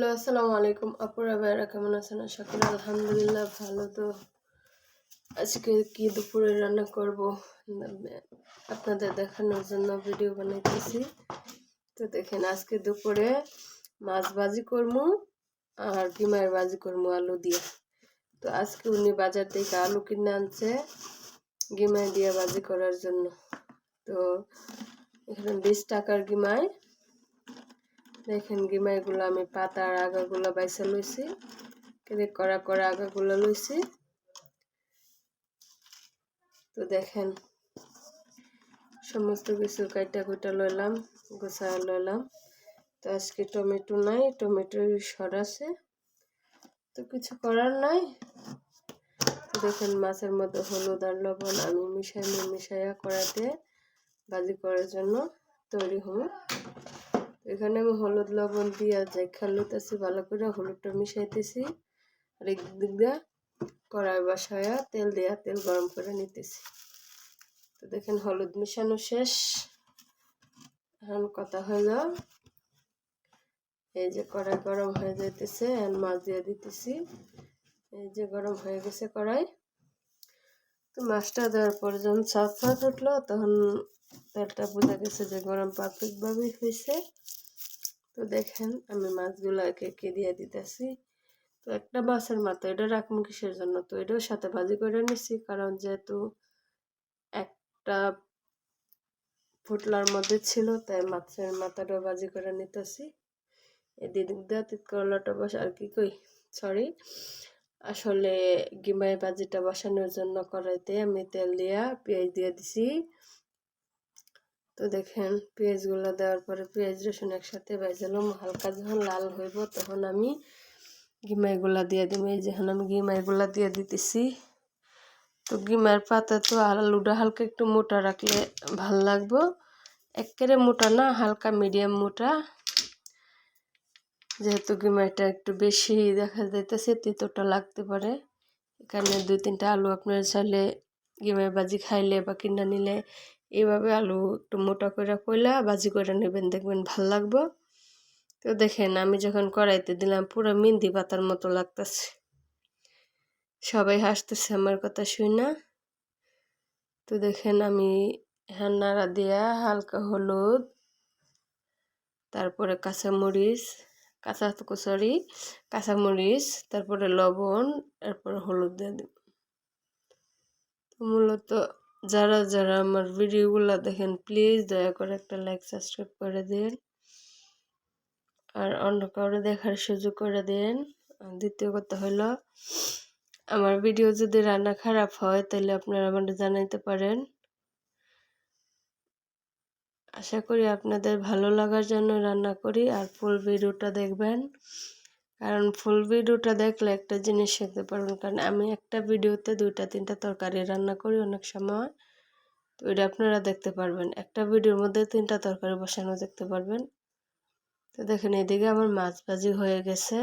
Hello, আসসালামু আলাইকুম। আপুরা ভাইরা কেমন আছেন? করি আলহামদুলিল্লাহ ভালো তো। আজকে কি দুপুরে রান্না করব? আপনাদের দেখানোর জন্য ভিডিও বানাইতেছি। তো দেখেন, আজকে দুপুরে মাছ ভাজি করব আর ডিমের ভাজি করব আলু দিয়ে। তো আজকে উনি বাজার থেকে আলু কিনে আনছে গিমায় দিয়ে ভাজি করার জন্য। তো এখানে বিশ টাকার গিমায় দেখেন গিমাইগুলো আমি পাতার আগাগুলো বাইসা লইছি, কেটে করা করা আগাগুলো লইছি। তো দেখেন, সমস্ত কিছু কাইটা কুইটা লইলাম গোসা লইলাম। তো আজকে টমেটো নাই, টমেটোর সর আছে। তো কিছু করার নাই। দেখেন মাছের মধ্যে হলুদ আর লবণ আমি মিশাই মিশাইয়া করাতে ভাজি করার জন্য তৈরি হব। এখানে আমি হলুদ লবণ দিয়া যাই খালুতেছি ভালো করে হলুদটা মিশাইতেছি। আর একদিক দিয়ে কড়াই বসায়া তেল দেয়া তেল গরম করে নিতেছি। তো দেখেন হলুদ মিশানো শেষ। এখন কথা হইল, এই যে কড়াই গরম হয়ে যাইতেছে, এখন মাছ দিয়ে দিতেছি। এই যে গরম হয়ে গেছে কড়াই। তো মাছটা দেওয়ার পর যখন সাত সাত উঠল, তখন তেলটা বোঝা গেছে যে গরম পারফেক্টভাবেই হয়েছে তো দেখেন, আমি মাছগুলো একে একে দিয়ে দিতেছি। তো একটা মাছের মাথা এটা রাখব কিসের জন্য? তো এটাও সাথে ভাজি করে নিছি, কারণ যেহেতু একটা ফুটলার মধ্যে ছিল, তাই মাছের মাথাটাও ভাজি করে নিতেছি। এদিক দিয়ে তিত করলাটা বস, আর কি কই সরি আসলে গিমাই ভাজিটা বসানোর জন্য করাইতে আমি তেল দিয়া পেঁয়াজ দিয়ে দিছি। তো দেখেন, পেঁয়াজগুলো দেওয়ার পরে পেঁয়াজ, রসুন একসাথে ভেজালাম হালকা যখন লাল হইব, তখন আমি গিমাইগুলা দিয়ে দিব। এই যখন আমি গিমাইগুলা দিয়ে দিতেছি। তো গিমার পাতা তো আলুটা হালকা একটু মোটা রাখলে ভালো লাগবো। একেবারে মোটা না, হালকা মিডিয়াম মোটা। যেহেতু গিমাইটা একটু বেশি দেখা যাইতেছে, তিতোটা লাগতে পারে। এখানে দুই তিনটা আলু আপনার চাইলে গিমাই বাজি খাইলে বা কিনা নিলে এইভাবে আলু একটু মোটা করে কইলা ভাজি করে নেবেন, দেখবেন ভালো লাগবো। তো দেখেন, আমি যখন কড়াইতে দিলাম, পুরো মিন্দি পাতার মতো লাগতেছে। সবাই হাসতেছে, আমার কথা শুই না। তো দেখেন, আমি নাড়া দিয়া হালকা হলুদ, তারপরে কাঁচামরিচ, কাঁচা সরি, কাঁচামরিচ, তারপরে লবণ, তারপরে হলুদ দিয়ে দিব। মূলত যারা যারা আমার ভিডিওগুলো দেখেন প্লিজ দয়া করে একটা লাইক সাবস্ক্রাইব করে দিন। আর অন্য কাউরে দেখার সুযোগ করে দেন। দ্বিতীয় কথা হলো, আমার ভিডিও যদি রান্না খারাপ হয়, তাহলে আপনারা আমাদের জানাইতে পারেন। আশা করি আপনাদের ভালো লাগার জন্য রান্না করি, আর ফুল ভিডিওটা দেখবেন। কারণ ফুল ভিডিওটা দেখলে একটা জিনিস শিখতে পারবেন। কারণ আমি একটা ভিডিওতে দুইটা, তিনটা তরকারি রান্না করি অনেক সময়। তো এটা আপনারা দেখতে পারবেন। একটা ভিডিওর মধ্যে তিনটা তরকারি বসানো দেখতে পারবেন। তো দেখেন এদিকে আমার মাছ ভাজি হয়ে গেছে।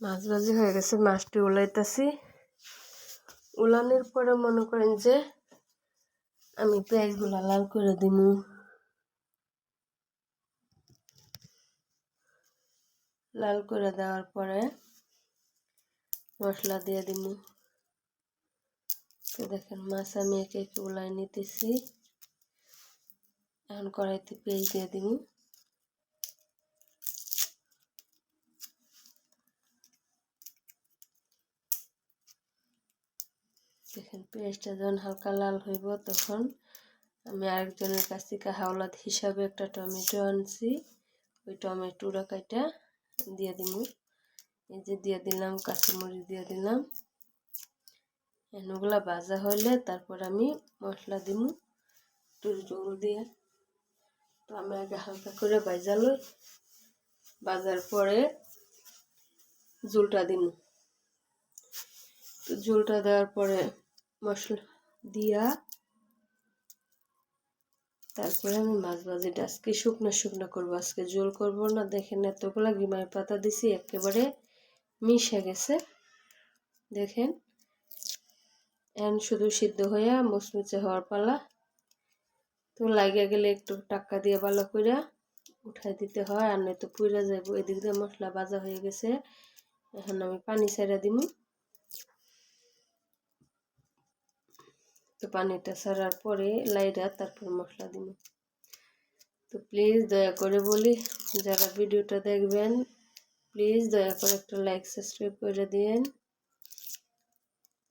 মাছ ভাজি হয়ে গেছে, মাছটি উলাইতেছি। উলানোর পরে মনে করেন যে আমি পেঁয়াজগুলো লাল করে দিব লাল করে দেওয়ার পরে মশলা দিয়ে দিব। তো দেখেন, মাছ আমি একে একে উলাই নিতেছি। এখন কড়াইতে পেঁয়াজ দিয়ে দিব। দেখেন, পেঁয়াজটা যখন হালকা লাল হইব তখন আমি আরেকজনের কাছ থেকে হাওলাত হিসাবে একটা টমেটো আনছি। ওই টমেটোটা কাইটা দিয়ে দিব এই যে দিয়ে দিলাম, কাঁচামরিচ দিয়ে দিলাম। এনগুলা ভাজা হইলে তারপর আমি মশলা দিব একটু জল দিয়ে। তো আমি আগে হালকা করে ভাজা লই বাজার পরে জুলটা দিব তো ঝোলটা দেওয়ার পরে মশলা দিয়া তারপরে আমি মাছ ভাজিটা আজকে শুকনো শুকনো করব। আজকে জোল করব না, দেখেন এতগুলা গিমাই পাতা দিছি, একেবারে মিশে গেছে। দেখেন এন শুধু সিদ্ধ হইয়া মুচমুচে হওয়ার পালা। তো লাগিয়ে গেলে একটু টাক্কা দিয়ে ভালো করে উঠাই দিতে হয়, আর নয়তো পুইরা যাব এদিক দিয়ে মশলা ভাজা হয়ে গেছে, এখন আমি পানি ছেড়ে দিব তো পানিটা ছাড়ার পরে লাইরা তারপর মশলা দিব। তো প্লিজ দয়া করে বলি, যারা ভিডিওটা দেখবেন প্লিজ দয়া করে একটা লাইক সাবস্ক্রাইব করে দিয়েন।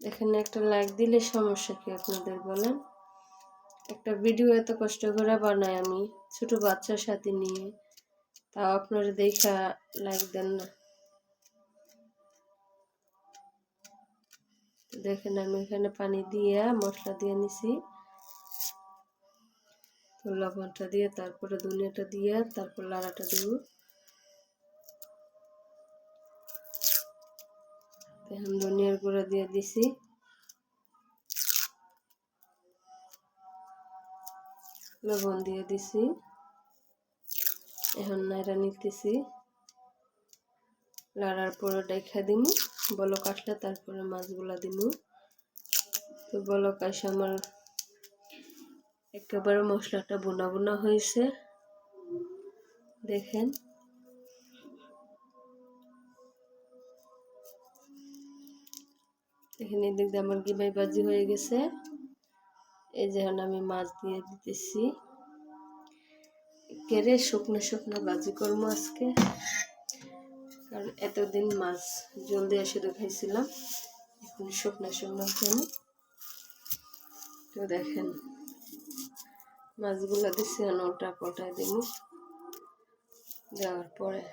এখানে একটা লাইক দিলে সমস্যা কি আপনাদের বলেন? একটা ভিডিও এত কষ্ট করে বানাই আমি, ছোট বাচ্চার সাথে নিয়ে, তাও আপনারা দেখা লাইক দেন না। দেখেন আমি এখানে পানি দিয়ে মশলা দিয়ে নিছি। তো লবণটা দিয়ে, তারপরে ধনিয়াটা দিয়ে, তারপর লাড়াটা দেব। এখন ধনিয়ার গুঁড়া দিয়ে দিছি। লবণ দিয়ে দিছি। এখন নাইরা নিতেছি। লাড়ার পরে দেখা দিমু। বলক আসলে তারপরে মাছগুলা দিমু। তো বলক আসে আমার একেবারে মশলাটা বোনা বোনা হয়েছে। দেখেন। এখানে দেখতে আমার গিমাই বাজি হয়ে গেছে। এই যে আমি মাছ দিয়ে দিতেছি। কেড়ে শুকনো শুকনো বাজি করব আজকে। কারণ এতদিন মাছ জলদি এসে খাইছিলাম। এখন শুকনো শুকনো খাই তো দেখেন, মাছগুলো দিচ্ছি ওটা পটায় দিব। দেওয়ার পরে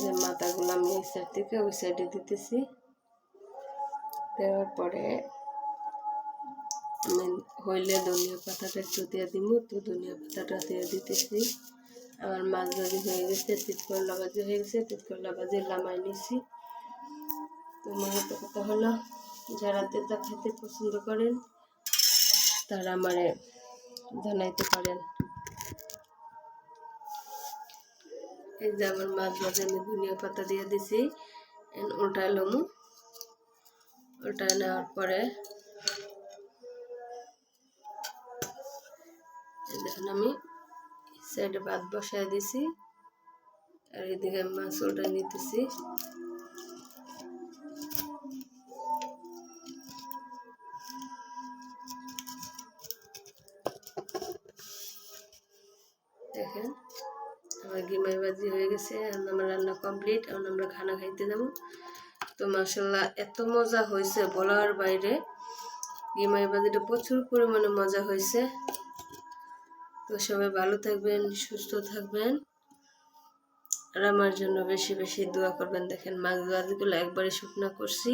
যে মাথাগুলো আমি এই সাইড থেকে ওই সাইডে দিতেছি। দেওয়ার পরে আমি হইলে ধনিয়া পাতাটা একটু দিয়ে দিব। তো ধনিয়া পাতাটা দিয়ে দিতেছি। আমার মাছ ভাজি হয়ে গেছে তিতকরলা ভাজি হয়ে গেছে তিতকরলা ভাজি লামাই নিছি। তো মূলত কথা হলো, যারা তেতা খেতে পছন্দ করেন, তারা মানে জানাইতে পারেন। এই যে আমার মাছ ভাজে আমি ধনিয়া পাতা দিয়ে দিছি ওটা লমু। ওটা নেওয়ার পরে দেখেন আমি সাইডে ভাত বসায় দিছি। আর এদিকে মাছ ওটা নিতেছি। দেখেন, আমার গিমাই বাজি হয়ে গেছে, এখন আমার রান্না কমপ্লিট, এখন আমরা খানা খাইতে যাব। তো মাসাল্লাহ এত মজা হয়েছে বলার বাইরে। গিমাই বাজিটা প্রচুর পরিমাণে মজা হয়েছে। তো সবাই ভালো থাকবেন, সুস্থ থাকবেন। আর আমার জন্য বেশি বেশি দোয়া করবেন। দেখেন মাছ দোয়াগুলো একবারে শুকনো করছি।